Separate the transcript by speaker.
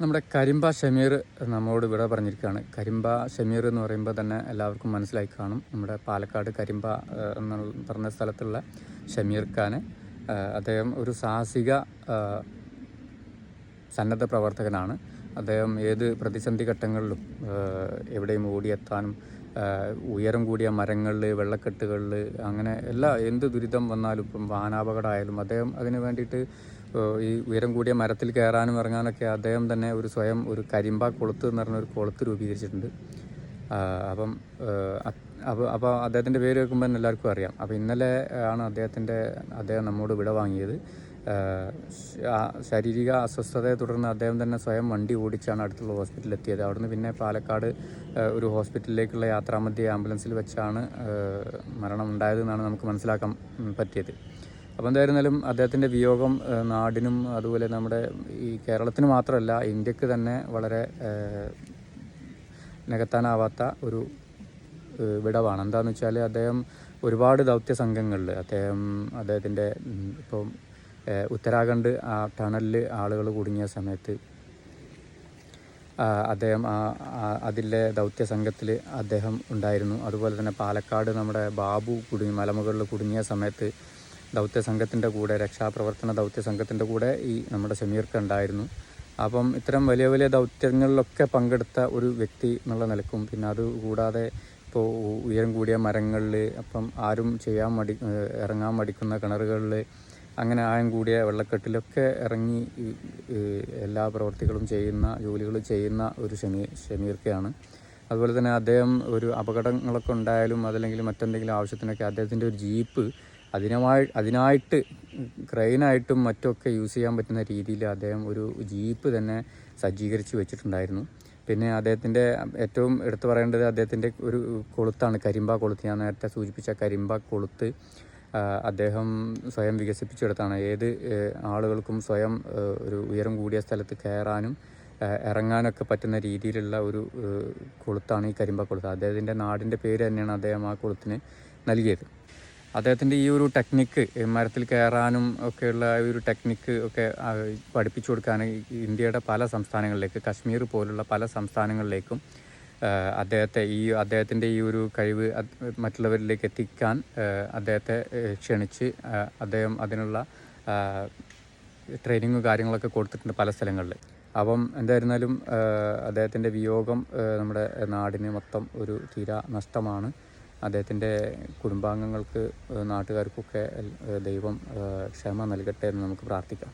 Speaker 1: നമ്മുടെ കരിമ്പ ഷമീർ നമ്മോട് ഇവിടെ പറഞ്ഞിരിക്കുകയാണ്. കരിമ്പ ഷമീർ എന്ന് പറയുമ്പോൾ തന്നെ എല്ലാവർക്കും മനസ്സിലായി കാണും. നമ്മുടെ പാലക്കാട് കരിമ്പ എന്ന് പറഞ്ഞ സ്ഥലത്തുള്ള ഷമീർ ഖാന് അദ്ദേഹം ഒരു സാഹസിക സന്നദ്ധ പ്രവർത്തകനാണ്. അദ്ദേഹം ഏത് പ്രതിസന്ധി ഘട്ടങ്ങളിലും എവിടെയും ഓടിയെത്താനും ഉയരം കൂടിയ മരങ്ങളിൽ വെള്ളക്കെട്ടുകളിൽ അങ്ങനെ എല്ലാ എന്ത് ദുരിതം വന്നാലും ഇപ്പം വാഹനാപകടമായാലും അദ്ദേഹം അതിന് വേണ്ടിയിട്ട് ഈ ഉയരം കൂടിയ മരത്തിൽ കയറാനും ഇറങ്ങാനൊക്കെ അദ്ദേഹം തന്നെ ഒരു സ്വയം ഒരു കരിമ്പ കൊളുത്ത് എന്ന് പറഞ്ഞ ഒരു കൊളുത്ത് രൂപീകരിച്ചിട്ടുണ്ട്. അപ്പം അപ്പോൾ അപ്പോൾ അദ്ദേഹത്തിന്റെ പേര് കേൾക്കുമ്പോൾ എല്ലാവർക്കും അറിയാം. അപ്പോൾ ഇന്നലെ ആണ് അദ്ദേഹത്തിന്റെ അദ്ദേഹം നമ്മോട് വിട വാങ്ങിയത് ശാരീരിക അസ്വസ്ഥതയെ തുടർന്ന് അദ്ദേഹം തന്നെ സ്വയം വണ്ടി ഓടിച്ചാണ് അടുത്തുള്ള ഹോസ്പിറ്റലിൽ എത്തിയത് അവിടുന്ന് പിന്നെ പാലക്കാട് ഒരു ഹോസ്പിറ്റലിലേക്കുള്ള യാത്രാമധ്യേ ആംബുലൻസിൽ വെച്ചാണ് മരണം ഉണ്ടായതെന്നാണ് നമുക്ക് മനസ്സിലാക്കാൻ പറ്റിയത്. അപ്പോൾ എന്തായിരുന്നാലും അദ്ദേഹത്തിന്റെ വിയോഗം നാടിനും അതുപോലെ നമ്മുടെ ഈ കേരളത്തിന് മാത്രമല്ല ഇന്ത്യയ്ക്ക് തന്നെ വളരെ നികത്താനാവാത്ത ഒരു വിടവാണ്. എന്താണെന്ന് വെച്ചാൽ അദ്ദേഹം ഒരുപാട് ദൗത്യ സംഘങ്ങളിൽ അദ്ദേഹം അദ്ദേഹത്തിന്റെ ഇപ്പം ഉത്തരാഖണ്ഡ് ആ ടണലിൽ ആളുകൾ കുടുങ്ങിയ സമയത്ത് അദ്ദേഹം അതിലെ ദൗത്യ സംഘത്തിൽ അദ്ദേഹം ഉണ്ടായിരുന്നു. അതുപോലെ തന്നെ പാലക്കാട് നമ്മുടെ ബാബു കുടുങ്ങി മലമുകളിൽ കുടുങ്ങിയ സമയത്ത് ദൗത്യ സംഘത്തിന്റെ കൂടെ രക്ഷാപ്രവർത്തന ദൗത്യ സംഘത്തിന്റെ കൂടെ ഈ നമ്മുടെ ഷമീർക്ക് ഉണ്ടായിരുന്നു. അപ്പം ഇത്തരം വലിയ വലിയ ദൗത്യങ്ങളിലൊക്കെ പങ്കെടുത്ത ഒരു വ്യക്തി എന്നുള്ള നിലക്കും പിന്നെ അത് കൂടാതെ ഇപ്പോൾ ഉയരം കൂടിയ മരങ്ങളിൽ അപ്പം ആരും ചെയ്യാൻ മടി ഇറങ്ങാൻ മടിക്കുന്ന കിണറുകളിൽ അങ്ങനെ ആയം കൂടിയ വെള്ളക്കെട്ടിലൊക്കെ ഇറങ്ങി എല്ലാ പ്രവർത്തികളും ചെയ്യുന്ന ജോലികൾ ചെയ്യുന്ന ഒരു ഷമീർ ഷമീർക്കയാണ്. അതുപോലെ തന്നെ അദ്ദേഹം ഒരു അപകടങ്ങളൊക്കെ ഉണ്ടായാലും അതല്ലെങ്കിൽ മറ്റെന്തെങ്കിലും ആവശ്യത്തിനൊക്കെ അദ്ദേഹത്തിന്റെ ഒരു ജീപ്പ് അതിനുമായി അതിനായിട്ട് ക്രെയിനായിട്ടും മറ്റൊക്കെ യൂസ് ചെയ്യാൻ പറ്റുന്ന രീതിയിൽ അദ്ദേഹം ഒരു ജീപ്പ് തന്നെ സജ്ജീകരിച്ച് വെച്ചിട്ടുണ്ടായിരുന്നു. പിന്നെ അദ്ദേഹത്തിന്റെ ഏറ്റവും എടുത്തു പറയേണ്ടത് അദ്ദേഹത്തിന്റെ ഒരു കൊളുത്താണ് കരിമ്പ കൊളുത്ത്. ഞാൻ നേരത്തെ സൂചിപ്പിച്ച കരിമ്പ കൊളുത്ത്. അദ്ദേഹം സ്വയം വികസിപ്പിച്ചെടുത്താണ്. ഏത് ആളുകൾക്കും സ്വയം ഒരു ഉയരം കൂടിയ സ്ഥലത്ത് കയറാനും ഇറങ്ങാനൊക്കെ പറ്റുന്ന രീതിയിലുള്ള ഒരു കൊളുത്താണ് ഈ കരിമ്പ കൊളുത്ത്. അദ്ദേഹത്തിന്റെ നാടിന്റെ പേര് തന്നെയാണ് അദ്ദേഹം ആ കൊളുത്തിന് നൽകിയത്. അദ്ദേഹത്തിന്റെ ഈ ഒരു ടെക്നിക്ക് മരത്തിൽ കയറാനും ഒക്കെയുള്ള ഒരു ടെക്നിക്ക് ഒക്കെ പഠിപ്പിച്ചു കൊടുക്കാൻ ഇന്ത്യയുടെ പല സംസ്ഥാനങ്ങളിലേക്ക് കശ്മീർ പോലുള്ള പല സംസ്ഥാനങ്ങളിലേക്കും അദ്ദേഹത്തെ ഈ അദ്ദേഹത്തിന്റെ ഈ ഒരു കഴിവ് മറ്റുള്ളവരിലേക്ക് എത്തിക്കാൻ അദ്ദേഹത്തെ ക്ഷണിച്ച് അദ്ദേഹം അതിനുള്ള ട്രെയിനിങ്ങും കാര്യങ്ങളൊക്കെ കൊടുത്തിട്ടുണ്ട് പല സ്ഥലങ്ങളിൽ. അപ്പം എന്തായിരുന്നാലും അദ്ദേഹത്തിന്റെ വിയോഗം നമ്മുടെ നാടിന് മൊത്തം ഒരു തീരാ നഷ്ടമാണ്. അദ്ദേഹത്തിന്റെ കുടുംബാംഗങ്ങൾക്ക് നാട്ടുകാർക്കൊക്കെ ദൈവം ക്ഷമ നൽകട്ടെ എന്ന് നമുക്ക് പ്രാർത്ഥിക്കാം.